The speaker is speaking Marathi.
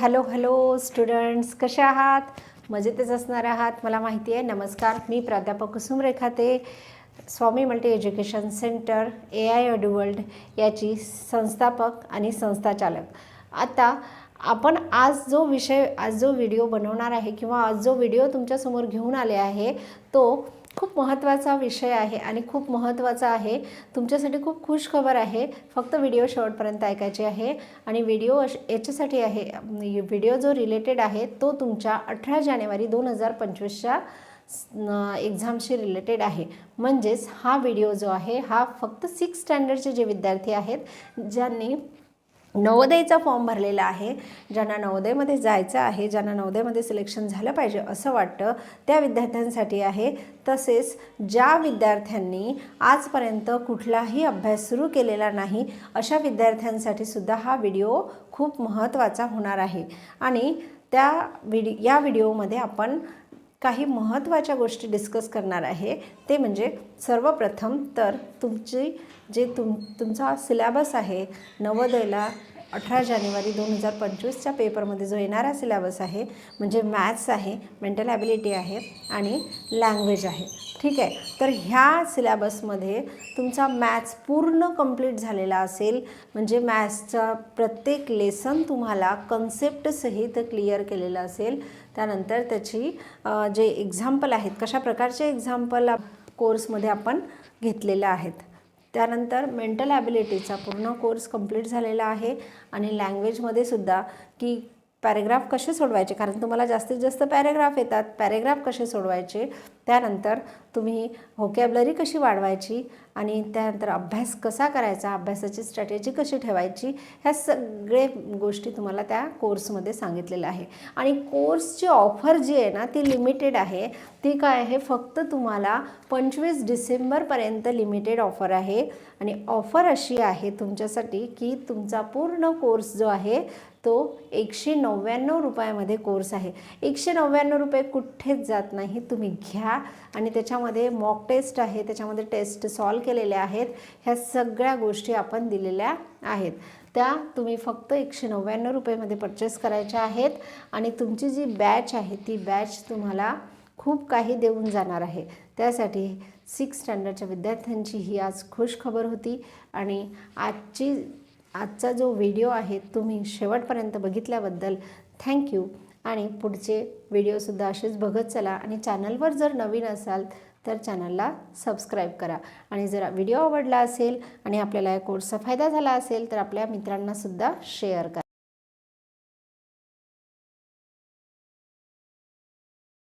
हॅलो हॅलो स्टुडंट्स कसे आहात? मजेतच असणार आहात. मला माहिती आहे नमस्कार. मी प्राध्यापक Kusum Rekhate Swami multi education centre A I ado world याची संस्थापक आणि संस्थाचालक आता आपण आज जो विषय आज जो व्हिडिओ बनवणार आहे किंवा आज जो व्हिडिओ तुमच्यासमोर घेऊन आले आहे तो खूप महत्त्वाचा विषय आहे आणि खूप महत्त्वाचा आहे. तुमच्यासाठी खूप खुश खबर आहे. फक्त व्हिडिओ शेवटपर्यंत ऐकायचे आहे आणि व्हिडिओ अश याच्यासाठी आहे व्हिडिओ जो रिलेटेड आहे तो तुमच्या अठरा जानेवारी दोन हजार पंचवीसच्या एक्झामशी रिलेटेड आहे. म्हणजेच हा व्हिडिओ जो आहे हा फक्त सिक्स स्टँडर्डचे जे विद्यार्थी आहेत ज्यांनी हो. नवोदयचा फॉर्म भरलेला आहे ज्यांना नवोदयमध्ये जायचं आहे ज्यांना नवोदयमध्ये सिलेक्शन झालं पाहिजे असं वाटतं त्या विद्यार्थ्यांसाठी आहे. तसेच ज्या विद्यार्थ्यांनी आजपर्यंत कुठलाही अभ्यास सुरू केलेला नाही अशा विद्यार्थ्यांसाठी सुद्धा हा व्हिडिओ खूप महत्त्वाचा होणार आहे. आणि त्या व्हिडि या व्हिडिओमध्ये आपण काही महत्त्वाच्या गोष्टी डिस्कस करणार आहे. ते म्हणजे सर्वप्रथम तर तुमची जे तुम तुमचा सिलॅबस आहे नवोदयला अठरा जानेवारी दोन हजार पंचवीसच्या पेपरमध्ये जो येणारा सिलॅबस आहे म्हणजे मॅथ्स आहे मेंटल ॲबिलिटी आहे आणि लँग्वेज आहे. ठीक आहे? तर ह्या सिलॅबसमध्ये तुमचा मॅथ्स पूर्ण कंप्लीट झालेला असेल म्हणजे मॅथ्सचा प्रत्येक लेसन तुम्हाला कन्सेप्टसहित क्लिअर केलेलं असेल. त्यानंतर त्याची जे एक्झाम्पल आहेत कशा प्रकारचे एक्झाम्पल कोर्समध्ये आपण घेतलेल्या आहेत? त्यानंतर मेंटल ॲबिलिटीचा पूर्ण कोर्स कंप्लीट झालेला आहे. आणि लँग्वेजमध्ये सुद्धा की पॅरेग्राफ कसे सोडवायचे? कारण तुम्हाला जास्तीत जास्त पॅरेग्राफ येतात. पॅरेग्राफ कसे सोडवायचे? त्यानंतर तुम्ही व्होकॅबलरी कशी वाढवायची आणि त्यानंतर अभ्यास कसा करायचा अभ्यासाची स्ट्रॅटेजी कशी ठेवायची ह्या सगळे गोष्टी तुम्हाला त्या कोर्समध्ये सांगितलेल्या आहे. आणि कोर्सची ऑफर जी आहे ना ती लिमिटेड आहे. ती काय आहे? फक्त तुम्हाला पंचवीस डिसेंबरपर्यंत लिमिटेड ऑफर आहे. आणि ऑफर अशी आहे तुमच्यासाठी की तुमचा पूर्ण कोर्स जो आहे तो एकशे नव्याण्णव रुपयामध्ये कोर्स आहे. एकशे नव्याण्णव रुपये कुठेच जात नाही. तुम्ही घ्या आणि त्याच्यामध्ये मॉक टेस्ट आहे त्याच्यामध्ये टेस्ट सॉल्व केलेल्या आहेत. ह्या सगळ्या गोष्टी आपण दिलेल्या आहेत. त्या तुम्ही फक्त एकशे नव्याण्णव रुपयेमध्ये परचेस करायच्या आहेत आणि तुमची जी बॅच आहे ती बॅच तुम्हाला खूप काही देऊन जाणार आहे. त्यासाठी सिक्स स्टँडर्डच्या विद्यार्थ्यांची ही आज खुश खबर होती आणि आजची आजचा जो व्हिडिओ आहे तुम्ही शेवटपर्यंत बघितल्याबद्दल थँक्यू आणि पुढचे व्हिडिओसुद्धा असेच बघत चला आणि चॅनलवर जर नवीन असाल तर चॅनलला सबस्क्राईब करा. आणि जर व्हिडिओ आवडला असेल आणि आपल्याला या कोर्सचा फायदा झाला असेल तर आपल्या मित्रांनासुद्धा शेअर करा.